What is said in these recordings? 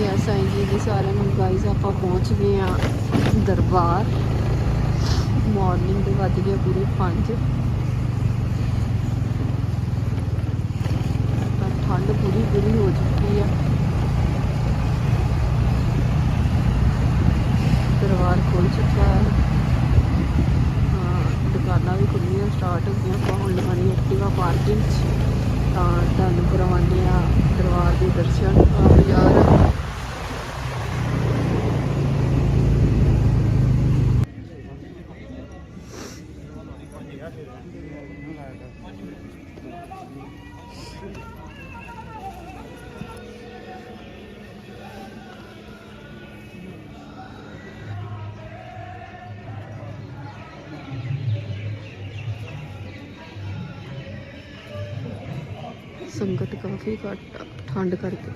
ਜੈ ਸਾਈਂ ਜੀ ਦੀ ਸਾਰਿਆਂ ਨੂੰ ਗਾਈਜ਼ ਆਪਾਂ ਪਹੁੰਚ ਗਏ ਆ ਦਰਬਾਰ। ਮਾਰਨਿੰਗ ਦੇ ਵੱਜ ਗਏ ਪੂਰੇ 5 ਠੰਡ ਪੂਰੀ ਪੂਰੀ ਹੋ ਚੁੱਕੀ ਆ। ਦਰਬਾਰ ਖੁੱਲ ਚੁੱਕਾ ਹੈ। ਦੁਕਾਨਾਂ ਵੀ ਖੁੱਲੀਆਂ ਸਟਾਰਟ ਹੋ ਗਈਆਂ, ਆਪਾਂ ਹੁਣ ਲਗਾਣੀ ਐਕਟਿਵਾ ਪਾਰਕਿੰਗ 'ਚ। ਤਾਂ ਤੁਹਾਨੂੰ ਕਰਵਾਉਂਦੇ ਆ ਦਰਬਾਰ ਦੇ ਦਰਸ਼ਨ। ਸੰਗਤ ਕਾਫੀ ਘੱਟ ਆ, ਠੰਡ ਕਰਕੇ।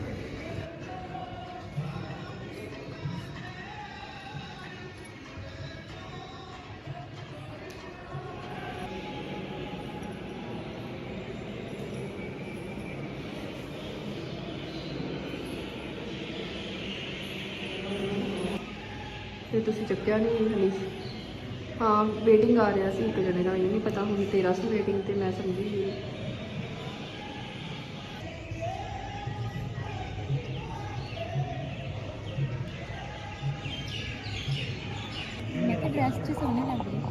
ਤੇ ਤੁਸੀਂ ਚੱਕਿਆ ਨਹੀਂ ਹਲੀ। ਹਾਂ ਵੇਟਿੰਗ ਆ ਰਿਹਾ ਸੀ ਇੱਕ ਜਣੇ ਦਾ, ਇਹ ਨਹੀਂ ਪਤਾ ਹੁਣ ਤੇਰਾ ਸੀ ਵੇਟਿੰਗ ਤੇ ਮੈਂ ਸਮਝੀ ਨਹੀਂ ਮੈਂ ਕਿਹਾ ਡਰੈਸ 'ਚ ਸੋਹਣੀ ਲੱਗ ਰਹੀ।